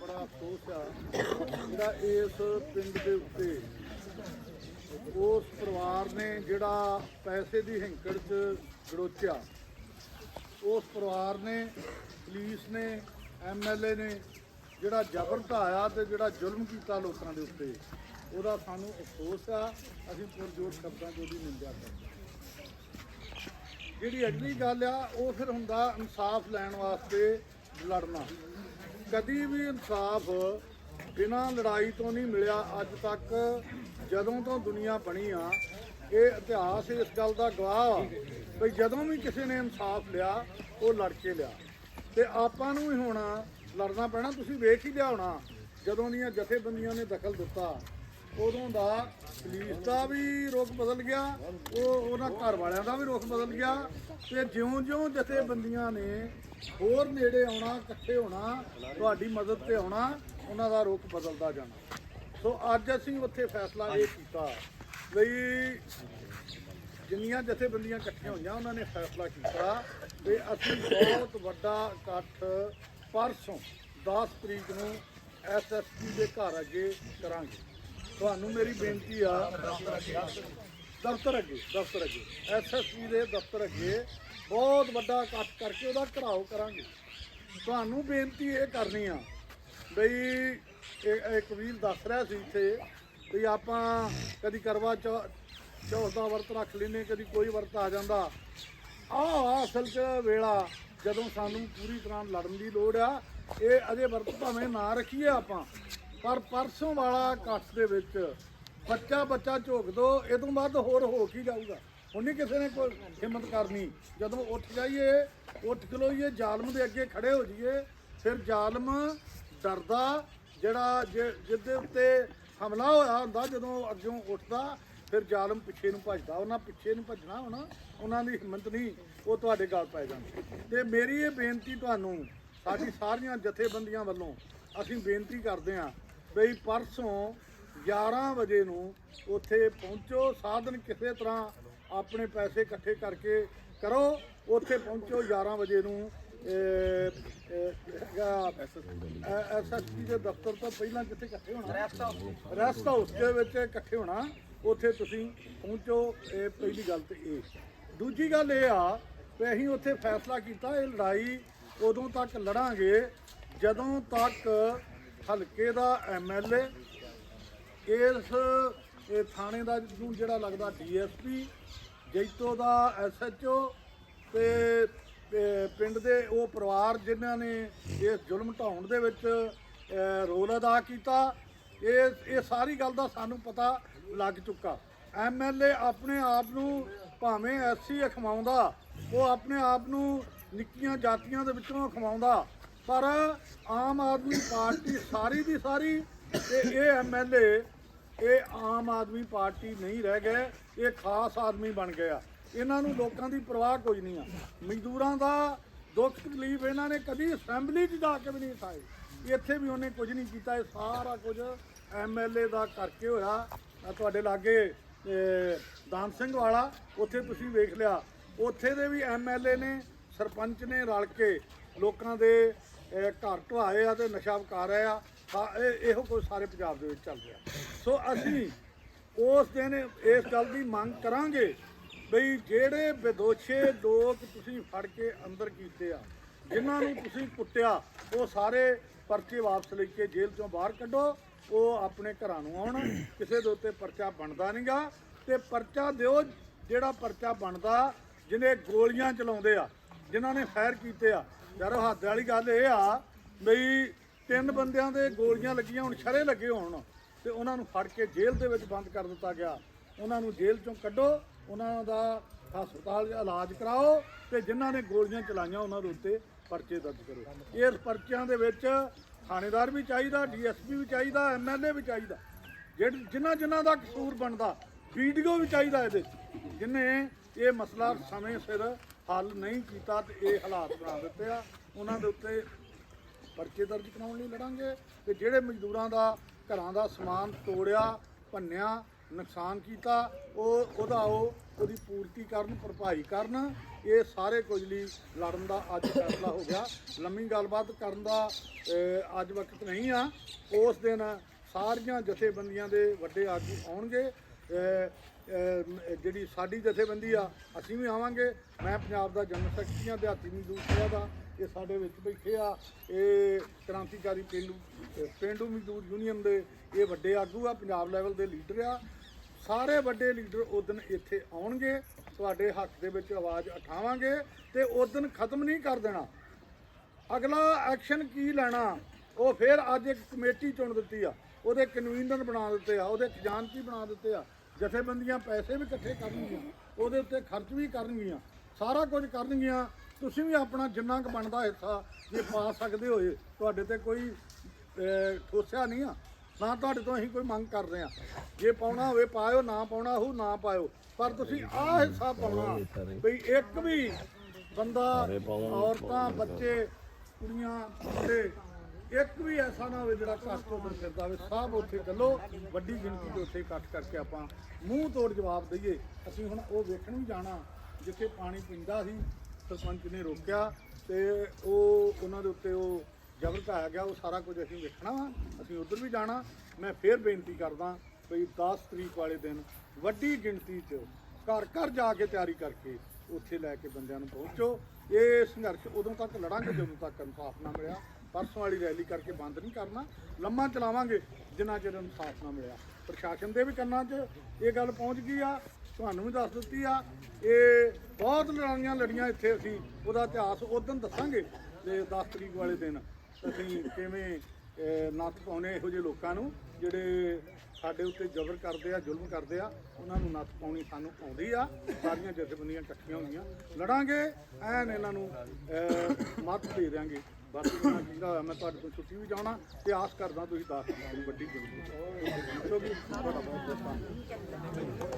ਬੜਾ ਅਫਸੋਸ ਆ ਜਿਹੜਾ ਇਸ ਪਿੰਡ ਦੇ ਉੱਤੇ ਉਸ ਪਰਿਵਾਰ ਨੇ ਜਿਹੜਾ ਪੈਸੇ ਦੀ ਹਿੰਕੜ 'ਚ ਗੜੋਚਿਆ ਉਸ ਪਰਿਵਾਰ ਨੇ, ਪੁਲਿਸ ਨੇ ਐਮਐਲਏ ਨੇ ਜਿਹੜਾ ਜ਼ਬਰ ਢਾਇਆ ਤੇ ਜਿਹੜਾ ਜ਼ੁਲਮ ਕੀਤਾ ਲੋਕਾਂ ਦੇ ਉੱਤੇ, ਉਹਦਾ ਸਾਨੂੰ ਅਫਸੋਸ ਆ, ਅਸੀਂ ਪੁਰਜੋਰ ਸ਼ਬਦਾਂ 'ਚ ਉਹਦੀ ਨਿੰਦਿਆ ਕਰਦੇ ਹਾਂ। ਜਿਹੜੀ ਅਗਲੀ ਗੱਲ ਆ, ਉਹ ਫਿਰ ਹੁੰਦਾ ਇਨਸਾਫ ਲੈਣ ਵਾਸਤੇ ਲੜਨਾ ਕਦੀ ਵੀ ਇਨਸਾਫ ਬਿਨਾਂ ਲੜਾਈ ਤੋਂ ਨਹੀਂ ਮਿਲਿਆ ਅੱਜ ਤੱਕ ਜਦੋਂ ਤੋਂ ਦੁਨੀਆ ਬਣੀ ਆ, ਇਹ ਇਤਿਹਾਸ ਇਸ ਗੱਲ ਦਾ ਗਵਾਹ ਆ ਵੀ ਜਦੋਂ ਵੀ ਕਿਸੇ ਨੇ ਇਨਸਾਫ ਲਿਆ, ਉਹ ਲੜ ਕੇ ਲਿਆ। ਤੇ ਆਪਾਂ ਨੂੰ ਵੀ ਹੁਣ ਲੜਨਾ ਪੈਣਾ, ਤੁਸੀਂ ਵੇਖ ਹੀ ਲਿਆ ਹੋਣਾ, ਜਦੋਂ ਦੀਆਂ ਜਥੇਬੰਦੀਆਂ ਨੇ ਦਖਲ ਦਿੱਤਾ ਉਦੋਂ ਦਾ ਪੁਲਿਸ ਦਾ ਵੀ ਰੁਖ ਬਦਲ ਗਿਆ, ਉਹ ਉਹਨਾਂ ਘਰ ਵਾਲਿਆਂ ਦਾ ਵੀ ਰੁਖ ਬਦਲ ਗਿਆ ਤੇ ਜਿਉਂ-ਜਿਉਂ ਜਥੇਬੰਦੀਆਂ ਨੇ ਹੋਰ ਨੇੜੇ ਆਉਣਾ, ਇਕੱਠੇ ਹੋਣਾ, ਤੁਹਾਡੀ ਮਦਦ ਤੇ ਆਉਣਾ, ਉਹਨਾਂ ਦਾ ਰੁਖ ਬਦਲਦਾ ਜਾਣਾ। ਸੋ ਅੱਜ ਅਸੀਂ ਉੱਥੇ ਫੈਸਲਾ ਇਹ ਕੀਤਾ ਵੀ ਜਿੰਨੀਆਂ ਜਥੇਬੰਦੀਆਂ ਇਕੱਠੀਆਂ ਹੋਈਆਂ, ਉਹਨਾਂ ਨੇ ਫੈਸਲਾ ਕੀਤਾ ਵੀ ਅਸੀਂ ਬਹੁਤ ਵੱਡਾ ਇਕੱਠ ਪਰਸੋਂ 10 ਤਰੀਕ ਨੂੰ ਐਸਐਸਪੀ ਦੇ ਘਰ ਅੱਗੇ ਕਰਾਂਗੇ। ਤੁਹਾਨੂੰ ਮੇਰੀ ਬੇਨਤੀ ਆ। ਦਫ਼ਤਰ ਅੱਗੇ ਦਫ਼ਤਰ ਅੱਗੇ। ਐਸਐਸਪੀ ਦੇ ਦਫ਼ਤਰ ਅੱਗੇ ਬਹੁਤ ਵੱਡਾ ਇਕੱਠ ਕਰਕੇ ਉਹਦਾ ਘਰਾਓ ਕਰਾਂਗੇ। ਤੁਹਾਨੂੰ ਬੇਨਤੀ ਇਹ ਕਰਨੀ ਆ ਬਈ ਇੱਕ ਵੀਰ ਦੱਸ ਰਿਹਾ ਸੀ ਇੱਥੇ ਵੀ ਆਪਾਂ ਕਦੀ ਕਰਵਾ ਚੌ, ਚੌਥ ਦਾ ਵਰਤ ਰੱਖ ਲੈਨੇ ਕਦੀ ਕੋਈ ਵਰਤ ਆ ਜਾਂਦਾ। ਆਹ ਅਸਲ 'ਚ ਵੇਲਾ, ਜਦੋਂ ਸਾਨੂੰ ਪੂਰੀ ਤਰ੍ਹਾਂ ਲੜਨ ਦੀ ਲੋੜ ਆ, ਇਹ ਅਜੇ ਵਰਤ ਭਾਵੇਂ ਨਾ ਰੱਖੀਏ ਆਪਾਂ। ਪਰ ਪਰਸੋਂ ਵਾਲਾ ਇਕੱਠ ਦੇ ਵਿੱਚ ਬੱਚਾ ਬੱਚਾ ਝੋਕ ਦੋ ਇਹ ਤੋਂ ਵੱਧ ਹੋਰ ਹੋ ਕੀ ਜਾਊਗਾ? ਹੁਣ ਨਹੀਂ ਕਿਸੇ ਨੇ ਕੋਈ ਹਿੰਮਤ ਕਰਨੀ। ਜਦੋਂ ਉੱਠ ਜਾਈਏ, ਉੱਠ ਖਲੋਈਏ, ਜ਼ਾਲਮ ਦੇ ਅੱਗੇ ਖੜੇ ਹੋ ਜਾਈਏ, ਫਿਰ ਜ਼ਾਲਮ ਡਰਦਾ, ਜਿਹੜਾ ਜਿ- ਜਿਹਦੇ ਉੱਤੇ ਹਮਲਾ ਹੋਇਆ ਹੁੰਦਾ, ਜਦੋਂ ਅੱਗੋਂ ਉੱਠਦਾ, ਫਿਰ ਜ਼ਾਲਮ ਪਿੱਛੇ ਨੂੰ ਭੱਜਦਾ। ਉਹਨਾਂ ਪਿੱਛੇ ਨੂੰ ਭੱਜਣਾ ਹੋਣਾ, ਉਹਨਾਂ ਦੀ ਹਿੰਮਤ ਨਹੀਂ, ਉਹ ਤੁਹਾਡੇ ਗੱਲ ਪੈ ਜਾਂਦੇ ਤੇ ਮੇਰੀ ਇਹ ਬੇਨਤੀ ਤੁਹਾਨੂੰ, ਸਾਡੀ ਸਾਰੀਆਂ ਜਥੇਬੰਦੀਆਂ ਵੱਲੋਂ ਅਸੀਂ ਬੇਨਤੀ ਕਰਦੇ ਹਾਂ ਬਈ ਪਰਸੋਂ 11 ਵਜੇ ਨੂੰ ਉੱਥੇ ਪਹੁੰਚੋ ਸਾਧਨ ਕਿਸੇ ਤਰ੍ਹਾਂ ਆਪਣੇ ਪੈਸੇ ਇਕੱਠੇ ਕਰਕੇ ਕਰੋ। ਉੱਥੇ ਪਹੁੰਚੋ 11 ਵਜੇ ਨੂੰ। ਐਸਐਸਪੀ ਦੇ ਦਫ਼ਤਰ ਤੋਂ ਪਹਿਲਾਂ ਕਿੱਥੇ ਇਕੱਠੇ ਹੋਣਾ। ਰੈਸਟ ਹਾਊਸ ਰੈਸਟ ਹਾਊਸ ਦੇ ਵਿੱਚ ਇਕੱਠੇ ਹੋਣਾ। ਉੱਥੇ ਤੁਸੀਂ ਪਹੁੰਚੋ। ਇਹ ਪਹਿਲੀ ਗੱਲ ਤੇ ਇਹ। ਦੂਜੀ ਗੱਲ ਇਹ ਆ ਕਿ ਅਸੀਂ ਉੱਥੇ ਫੈਸਲਾ ਕੀਤਾ ਇਹ ਲੜਾਈ ਉਦੋਂ ਤੱਕ ਲੜਾਂਗੇ ਜਦੋਂ ਤੱਕ ਹਲਕੇ ਦਾ ਐਮਐਲਏ ਇਸ, ਇਹ ਥਾਣੇ ਦਾ ਨੂੰ ਜਿਹੜਾ ਲੱਗਦਾ ਡੀਐਸਪੀ ਜੈਤੋ ਦਾ ਐਸਐਚਓ ਤੇ ਤੇ ਪਿੰਡ ਦੇ ਉਹ ਪਰਿਵਾਰ ਜਿਨ੍ਹਾਂ ਨੇ ਇਸ ਜ਼ੁਲਮ ਢਾਉਣ ਦੇ ਵਿੱਚ ਰੋਲ ਅਦਾ ਕੀਤਾ, ਇਹ ਇਹ ਸਾਰੀ ਗੱਲ ਦਾ ਸਾਨੂੰ ਪਤਾ ਲੱਗ ਚੁੱਕਾ। ਐਮਐਲਏ ਆਪਣੇ ਆਪ ਨੂੰ ਭਾਵੇਂ ਐਸਸੀ ਅਖਵਾਉਂਦਾ, ਉਹ ਆਪਣੇ ਆਪ ਨੂੰ ਨਿੱਕੀਆਂ ਜਾਤੀਆਂ ਦੇ ਵਿੱਚੋਂ ਅਖਵਾਉਂਦਾ ਪਰ ਆਮ ਆਦਮੀ ਪਾਰਟੀ ਸਾਰੀ ਦੀ ਸਾਰੀ ਤੇ ਇਹ ਐਮਐਲਏ ਇਹ ਆਮ ਆਦਮੀ ਪਾਰਟੀ ਨਹੀਂ ਰਹਿ ਗਏ, ਇਹ ਖਾਸ ਆਦਮੀ ਬਣ ਗਏ ਆ। ਇਹਨਾਂ ਨੂੰ ਲੋਕਾਂ ਦੀ ਪਰਵਾਹ ਕੋਈ ਨਹੀਂ ਆ। ਮਜ਼ਦੂਰਾਂ ਦਾ ਦੁੱਖ ਤਕਲੀਫ ਇਹਨਾਂ ਨੇ ਕਦੀ ਅਸੈਂਬਲੀ 'ਚ ਜਾ ਕੇ ਵੀ ਨਹੀਂ ਸਾਏ ਇੱਥੇ ਵੀ ਉਹਨੇ ਕੁਝ ਨਹੀਂ ਕੀਤਾ, ਇਹ ਸਾਰਾ ਕੁਝ ਐਮਐਲਏ ਦਾ ਕਰਕੇ ਹੋਇਆ। ਤੁਹਾਡੇ ਲਾਗੇ ਦਾਨ ਸਿੰਘ ਵਾਲਾ, ਉੱਥੇ ਤੁਸੀਂ ਵੇਖ ਲਿਆ। ਉੱਥੇ ਦੇ ਵੀ ਐਮਐਲਏ ਨੇ, ਸਰਪੰਚ ਨੇ ਰਲ ਕੇ ਲੋਕਾਂ ਦੇ ਘਰ ਢਵਾਏ ਆ ਤੇ ਨਸ਼ਾ ਵਿਕਾ ਰਹੇ ਆ ਸਾ- ਇਹ ਇਹੋ ਕੁਝ ਸਾਰੇ ਪੰਜਾਬ ਦੇ ਵਿੱਚ ਚੱਲ ਰਿਹਾ। ਸੋ ਅਸੀਂ ਉਸ ਦਿਨ ਇਸ ਗੱਲ ਦੀ ਮੰਗ ਕਰਾਂਗੇ ਬਈ ਜਿਹੜੇ ਬੇਦੋਸ਼ੇ ਲੋਕ ਤੁਸੀਂ ਫੜ ਕੇ ਅੰਦਰ ਕੀਤੇ ਆ, ਜਿਨ੍ਹਾਂ ਨੂੰ ਤੁਸੀਂ ਕੁੱਟਿਆ, ਉਹ ਸਾਰੇ ਪਰਚੇ ਵਾਪਸ ਲੈ ਕੇ ਜੇਲ੍ਹ ਚੋਂ ਬਾਹਰ ਕੱਢੋ, ਉਹ ਆਪਣੇ ਘਰਾਂ ਨੂੰ ਆਉਣ, ਕਿਸੇ ਦੇ ਉੱਤੇ ਪਰਚਾ ਬਣਦਾ ਨਹੀਂਗਾ ਤੇ ਪਰਚਾ ਦਿਓ ਜਿਹੜਾ ਪਰਚਾ ਬਣਦਾ, ਜਿਹਨੇ ਗੋਲੀਆਂ ਚਲਾਉਂਦੇ ਆ। ਜਿਨ੍ਹਾਂ ਨੇ ਫਾਇਰ ਕੀਤੇ ਆ। ਯਾਰ ਹੱਦ ਵਾਲੀ ਗੱਲ ਇਹ ਆ ਬਈ ਤਿੰਨ ਬੰਦਿਆਂ ਦੇ ਗੋਲੀਆਂ ਲੱਗੀਆਂ, ਹੁਣ ਸ਼ਰੇ ਲੱਗੇ ਹੋਣ। ਤੇ ਉਹਨਾਂ ਨੂੰ ਫੜ ਕੇ ਜੇਲ੍ਹ ਦੇ ਵਿੱਚ ਬੰਦ ਕਰ ਦਿੱਤਾ ਗਿਆ। ਉਹਨਾਂ ਨੂੰ ਜੇਲ੍ਹ ਚੋਂ ਕੱਢੋ, ਉਹਨਾਂ ਦਾ ਹਸਪਤਾਲ ਇਲਾਜ ਕਰਾਓ ਤੇ ਜਿਨ੍ਹਾਂ ਨੇ ਗੋਲੀਆਂ ਚਲਾਈਆਂ, ਉਹਨਾਂ ਦੇ ਉੱਤੇ ਪਰਚੇ ਦਰਜ ਕਰੋ। ਇਸ ਪਰਚਿਆਂ ਦੇ ਵਿੱਚ ਥਾਣੇਦਾਰ ਵੀ ਚਾਹੀਦਾ, ਡੀਐਸਪੀ ਵੀ ਚਾਹੀਦਾ, ਐਮਐਲਏ ਵੀ ਚਾਹੀਦਾ। ਜਿਹੜੇ ਜਿਨ੍ਹਾਂ ਜਿਨ੍ਹਾਂ ਦਾ ਕਸੂਰ ਬਣਦਾ, ਵੀਡੀਓ ਵੀ ਚਾਹੀਦਾ ਇਹਦੇ 'ਚ ਜਿਨੇ ਇਹ ਮਸਲਾ ਸਮੇਂ ਸਿਰ ਹੱਲ ਨਹੀਂ ਕੀਤਾ ਤੇ ਇਹ ਹਾਲਾਤ ਬਣਾ ਦਿੱਤੇ ਆ। ਉਹਨਾਂ ਦੇ ਉੱਤੇ ਪਰਚੇ ਦਰਜ ਕਰਾਉਣ ਲਈ ਲੜਾਂਗੇ ਤੇ ਜਿਹੜੇ ਮਜ਼ਦੂਰਾਂ ਦਾ ਘਰਾਂ ਦਾ ਸਮਾਨ ਤੋੜਿਆ, ਭੰਨਿਆ, ਨੁਕਸਾਨ ਕੀਤਾ, ਉਹ ਉਹਦਾ ਉਹ ਉਹਦੀ ਪੂਰਤੀ ਕਰਨ, ਭਰਪਾਈ ਕਰਨ, ਇਹ ਸਾਰੇ ਕੁਝ ਲਈ ਲੜਨ ਦਾ ਅੱਜ ਫੈਸਲਾ ਹੋ ਗਿਆ। ਲੰਮੀ ਗੱਲਬਾਤ ਕਰਨ ਦਾ ਅੱਜ ਵਕਤ ਨਹੀਂ ਆ। ਉਸ ਦਿਨ ਸਾਰੀਆਂ ਜਥੇਬੰਦੀਆਂ ਦੇ ਵੱਡੇ ਆਗੂ ਆਉਣਗੇ। ਜਿਹੜੀ ਸਾਡੀ ਜਥੇਬੰਦੀ ਆ ਅਸੀਂ ਵੀ ਆਵਾਂਗੇ। ਮੈਂ ਪੰਜਾਬ ਦਾ ਜਨਰਲ ਸੈਕਟਰੀ ਆ ਦਿਹਾਤੀ ਮਜ਼ਦੂਰ ਸਭਾ ਦਾ। ਇਹ ਸਾਡੇ ਵਿੱਚ ਬੈਠੇ ਆ। ਇਹ ਕ੍ਰਾਂਤੀਕਾਰੀ ਪਿੰਡੂ ਅਹ, ਪਿੰਡੂ ਮਜ਼ਦੂਰ ਯੂਨੀਅਨ ਦੇ ਇਹ ਵੱਡੇ ਆਗੂ ਆ ਪੰਜਾਬ ਲੈਵਲ ਦੇ ਲੀਡਰ ਆ। ਸਾਰੇ ਵੱਡੇ ਲੀਡਰ ਉਸ ਦਿਨ ਇੱਥੇ ਆਉਣਗੇ। ਤੁਹਾਡੇ ਹੱਕ ਦੇ ਵਿੱਚ ਆਵਾਜ਼ ਉਠਾਵਾਂਗੇ ਤੇ ਉਸ ਦਿਨ ਖਤਮ ਨਹੀਂ ਕਰ ਦੇਣਾ। ਅਗਲਾ ਐਕਸ਼ਨ ਕੀ ਲੈਣਾ? ਉਹ ਫਿਰ ਅੱਜ ਇੱਕ ਕਮੇਟੀ ਚੁਣ ਦਿੱਤੀ ਆ। ਉਹਦੇ ਕਨਵੀਨਰ ਬਣਾ ਦਿੱਤੇ ਆ ਉਹਦੇ ਖਜ਼ਾਨਚੀ ਬਣਾ ਦਿੱਤੇ ਆ। ਜਥੇਬੰਦੀਆਂ ਪੈਸੇ ਵੀ ਇਕੱਠੇ ਕਰਨਗੀਆਂ ਉਹਦੇ ਉੱਤੇ ਖਰਚ ਵੀ ਕਰਨਗੀਆਂ ਸਾਰਾ ਕੁਝ ਕਰਨਗੀਆਂ ਤੁਸੀਂ ਵੀ ਆਪਣਾ ਜਿੰਨਾ ਕੁ ਬਣਦਾ ਹਿੱਸਾ ਜੇ ਪਾ ਸਕਦੇ ਹੋਏ ਤੁਹਾਡੇ ਤੇ ਕੋਈ ਠੋਸਿਆ ਨਹੀਂ ਆ। ਨਾ ਤੁਹਾਡੇ ਤੋਂ ਅਸੀਂ ਕੋਈ ਮੰਗ ਕਰਦੇ ਆ। ਜੇ ਪਾਉਣਾ ਹੋਵੇ ਪਾਇਓ ਨਾ ਪਾਉਣਾ ਹੋ ਨਾ ਪਾਇਓ। ਪਰ ਤੁਸੀਂ ਆਹ ਹਿੱਸਾ ਪਾਉਣਾ ਵੀ ਇੱਕ ਵੀ ਬੰਦਾ ਔਰਤਾਂ ਬੱਚੇ ਕੁੜੀਆਂ ਮੁੰਡੇ ਇੱਕ ਵੀ ਐਸਾ ਨਾ ਹੋਵੇ ਜਿਹੜਾ ਘੱਟ ਤੋਂ ਉੱਧਰ ਫਿਰਦਾ ਹੋਵੇ। ਸਭ ਉੱਥੇ ਚੱਲੋ ਵੱਡੀ ਗਿਣਤੀ ਦੇ ਉੱਥੇ ਇਕੱਠ ਕਰਕੇ ਆਪਾਂ ਮੂੰਹ ਤੋੜ ਜਵਾਬ ਦਈਏ। ਅਸੀਂ ਹੁਣ ਉਹ ਵੇਖਣ ਵੀ ਜਾਣਾ, ਜਿੱਥੇ ਪਾਣੀ ਪੀਂਦਾ ਸੀ, ਸਰਪੰਚ ਨੇ ਰੋਕਿਆ ਤੇ ਉਹ ਉਹਨਾਂ ਦੇ ਉੱਤੇ ਉਹ ਜ਼ਬਰ ਢਾਇਆ ਗਿਆ, ਉਹ ਸਾਰਾ ਕੁਝ ਅਸੀਂ ਵੇਖਣਾ ਵਾ। ਅਸੀਂ ਉੱਧਰ ਵੀ ਜਾਣਾ। ਮੈਂ ਫੇਰ ਬੇਨਤੀ ਕਰਦਾ ਵੀ 10 ਤਰੀਕ ਵਾਲੇ ਦਿਨ ਵੱਡੀ ਗਿਣਤੀ 'ਚ ਘਰ ਘਰ ਜਾ ਕੇ ਤਿਆਰੀ ਕਰਕੇ ਉੱਥੇ ਲੈ ਕੇ ਬੰਦਿਆਂ ਨੂੰ ਪਹੁੰਚੋ। ਇਹ ਸੰਘਰਸ਼ ਉਦੋਂ ਤੱਕ ਲੜਾਂਗੇ ਜਦੋਂ ਤੱਕ ਇਨਸਾਫ ਨਾ ਮਿਲਿਆ। ਪਰਸੋਂ ਵਾਲੀ ਰੈਲੀ ਕਰਕੇ ਬੰਦ ਨਹੀਂ ਕਰਨਾ। ਲੰਮਾ ਚਲਾਵਾਂਗੇ ਜਿੰਨਾ ਚਿਰ ਇਨਸਾਫ ਨਾ ਮਿਲਿਆ। ਪ੍ਰਸ਼ਾਸਨ ਦੇ ਵੀ ਕੰਨਾਂ 'ਚ ਇਹ ਗੱਲ ਪਹੁੰਚ ਗਈ ਆ ਤੁਹਾਨੂੰ ਵੀ ਦੱਸ ਦਿੱਤੀ ਆ। ਇਹ ਬਹੁਤ ਲੜਾਈਆਂ ਲੜੀਆਂ ਇੱਥੇ ਅਸੀਂ ਉਹਦਾ ਇਤਿਹਾਸ ਉਦੋਂ ਦੱਸਾਂਗੇ ਤੇ 10 ਤਰੀਕ ਵਾਲੇ ਦਿਨ ਅਸੀਂ ਕਿਵੇਂ ਨੱਥ ਪਾਉਣੇ ਇਹੋ ਜਿਹੇ ਲੋਕਾਂ ਨੂੰ ਜਿਹੜੇ ਸਾਡੇ ਉੱਤੇ ਜ਼ਬਰ ਕਰਦੇ ਆ ਜ਼ੁਲਮ ਕਰਦੇ ਆ ਉਹਨਾਂ ਨੂੰ ਨੱਥ ਪਾਉਣੀ ਸਾਨੂੰ ਆਉਂਦੀ ਆ। ਸਾਰੀਆਂ ਜਥੇਬੰਦੀਆਂ ਇਕੱਠੀਆਂ ਹੋਈਆਂ। ਲੜਾਂਗੇ ਐਨ ਇਹਨਾਂ ਨੂੰ ਅਹ, ਮੱਤ ਦੇ ਦਿਆਂਗੇ। ਬਾਕੀ ਮੈਂ ਕਹਿੰਦਾ ਹੋਇਆ, ਮੈਂ ਤੁਹਾਡੇ ਕੋਲ ਛੁੱਟੀ ਵੀ ਜਾਣਾ ਤੇ ਆਸ ਕਰਦਾ ਤੁਸੀਂ ਦੱਸ ਦਿਓ ਵੱਡੀ ਜ਼ਰੂਰ ਚ। ਕਿਉਂਕਿ ਤੁਹਾਡਾ ਬਹੁਤ ਬਹੁਤ ਧੰਨਵਾਦ